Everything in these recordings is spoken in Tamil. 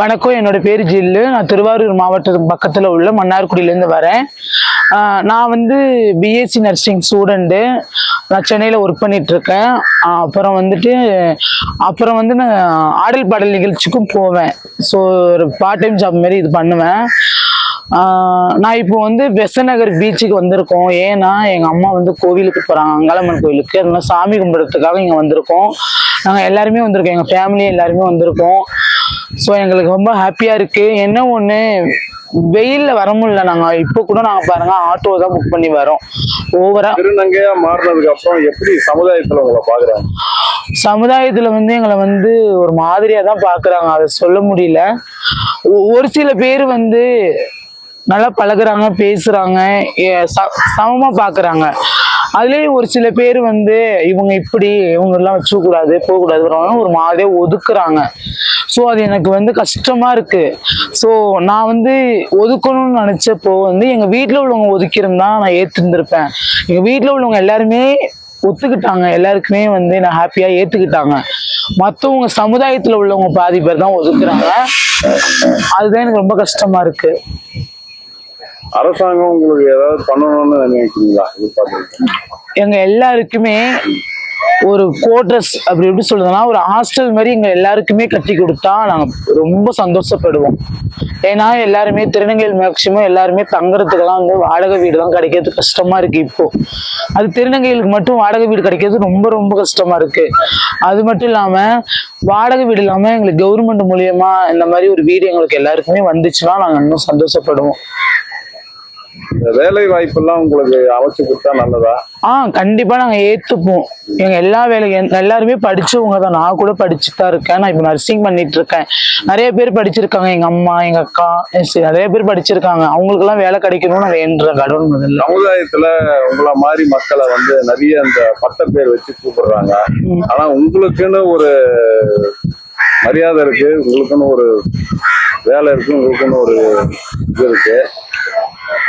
வணக்கம் என்னோட பேர் ஜில்லு. நான் திருவாரூர் மாவட்டத்துக்கு பக்கத்தில் உள்ள மன்னார்குடியிலேருந்து வரேன். நான் வந்து பிஎஸ்சி நர்சிங் ஸ்டூடெண்ட்டு நான் சென்னையில் ஒர்க் பண்ணிகிட்ருக்கேன் அப்புறம் வந்துட்டு அப்புறம் வந்து நான் ஆடல் பாடல் நிகழ்ச்சிக்கும் போவேன். ஸோ ஒரு பார்ட் டைம் ஜாப் மாரி இது பண்ணுவேன். நான் இப்போ வந்து பெசநகர் பீச்சுக்கு வந்திருக்கோம். ஏன்னா எங்கள் அம்மா வந்து கோவிலுக்கு போகிறாங்க அங்காளம்மன் கோவிலுக்கு. அதனால சாமி கும்பிட்றதுக்காக இங்கே வந்திருக்கோம். நாங்கள் எல்லாருமே வந்திருக்கோம். எங்கள் ஃபேமிலி எல்லாருமே வந்திருக்கோம். ஸோ எங்களுக்கு ரொம்ப ஹாப்பியாக இருக்குது என்ன ஒன்று வெயிலில் வர முடியல நாங்கள் இப்போ கூட நாங்கள் பாருங்க ஆட்டோ தான் புக் பண்ணி வரோம். ஓவராக திருநங்கையா மாறினதுக்கு அப்புறம் எப்படி சமுதாயத்துல உங்களை பாக்குறாங்க? சமுதாயத்தில் வந்து எங்களை வந்து ஒரு மாதிரியாக தான் பார்க்குறாங்க அதை சொல்ல முடியல. ஒரு சில பேர் வந்து நல்லா பழகுறாங்க பேசுகிறாங்க சமமாக பார்க்குறாங்க அதுலேயும் ஒரு சில பேர் வந்து இவங்க இப்படி இவங்கெல்லாம் வச்சுக்கூடாது போகக்கூடாது ஒரு மாதிரியே ஒதுக்குறாங்க. ஸோ அது எனக்கு வந்து கஷ்டமாக இருக்குது ஸோ நான் வந்து ஒதுக்கணும்னு நினச்சப்போ வந்து எங்கள் வீட்டில் உள்ளவங்க ஒதுக்கியிருந்தா நான் ஏற்றுருந்துருப்பேன் எங்கள் வீட்டில் உள்ளவங்க எல்லாருமே ஒத்துக்கிட்டாங்க. எல்லாருக்குமே வந்து நான் ஹாப்பியாக ஏற்றுக்கிட்டாங்க மற்றவங்க சமுதாயத்தில் உள்ளவங்க பாதி பேர் தான் ஒதுக்குறாங்க. அதுதான் எனக்கு ரொம்ப கஷ்டமாக இருக்குது அரசாங்கம் உங்களுக்கு ஏதாவது பண்ணணும்னு நினைக்கிறீங்களா? எதிர்பார்க்குறீங்க எங்க எல்லாருக்குமே ஒரு கோட்ரஸ் அப்படி எப்படி சொல்றதுன்னா ஒரு ஹாஸ்டல் மாதிரி எங்க எல்லாருக்குமே கட்டி கொடுத்தா நாங்க ரொம்ப சந்தோஷப்படுவோம். ஏன்னா எல்லாருமே திருநங்கையில் மேக்சிமம் எல்லாருமே தங்குறதுக்கெல்லாம் வந்து வாடகை வீடு தான் கிடைக்கிறது கஷ்டமா இருக்கு இப்போ. அது திருநங்கைகளுக்கு மட்டும் வாடகை வீடு கிடைக்கிறது ரொம்ப ரொம்ப கஷ்டமா இருக்கு. அது மட்டும் இல்லாம வாடகை வீடு இல்லாம எங்களுக்கு கவர்மெண்ட் மூலியமா இந்த மாதிரி ஒரு வீடு எங்களுக்கு எல்லாருக்குமே வந்துச்சுன்னா நாங்க இன்னும் சந்தோஷப்படுவோம். வேலை வாய்ப்பெல்லாம் உங்களுக்கு அமைச்சு கொடுத்தா நல்லதா? ஆ கண்டிப்பா நாங்க ஏத்துப்போம். எங்க எல்லா வேலையும் எல்லாருமே படிச்சவங்க தான். நான் கூட படிச்சுட்டு தான் இருக்கேன். நான் இப்போ நர்சிங் பண்ணிட்டு இருக்கேன். நிறைய பேர் படிச்சிருக்காங்க. எங்க அம்மா எங்க அக்கா நிறைய பேர் படிச்சிருக்காங்க. அவங்களுக்கு எல்லாம் வேலை கிடைக்கணும்னு நான் வேண்டுறேன் கடவுள் முதல்ல. சமுதாயத்துல உங்கள மாதிரி மக்களை வந்து நிறைய அந்த பட்ட பேர் வச்சு கூப்பிடுறாங்க. ஆனா உங்களுக்குன்னு ஒரு மரியாதை இருக்கு. உங்களுக்குன்னு ஒரு வேலை இருக்கு. உங்களுக்குன்னு ஒரு இது இருக்கு.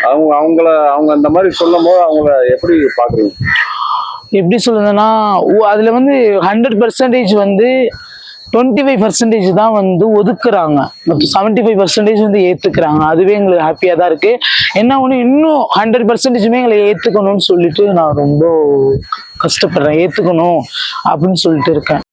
அவங்க அவங்கள அவங்க அந்த மாதிரி சொல்லும் போது அவங்கள எப்படி பாக்குறீங்க? எப்படி சொல்லுதுன்னா அதுல வந்து ஹண்ட்ரட் பர்சன்டேஜ் வந்து டுவெண்ட்டி ஃபைவ் பர்சன்டேஜ் தான் வந்து ஒதுக்குறாங்க. மொத்தம் செவன்ட்டி ஃபைவ் பர்சன்டேஜ் வந்து ஏற்றுக்கிறாங்க அதுவே எங்களுக்கு ஹாப்பியாக தான் இருக்குது என்ன ஒன்று இன்னும் ஹண்ட்ரட் பர்சன்டேஜுமே எங்களை ஏற்றுக்கணும்னு சொல்லிட்டு நான் ரொம்ப கஷ்டப்படுறேன். ஏற்றுக்கணும் அப்படின்னு சொல்லிட்டு இருக்கேன்.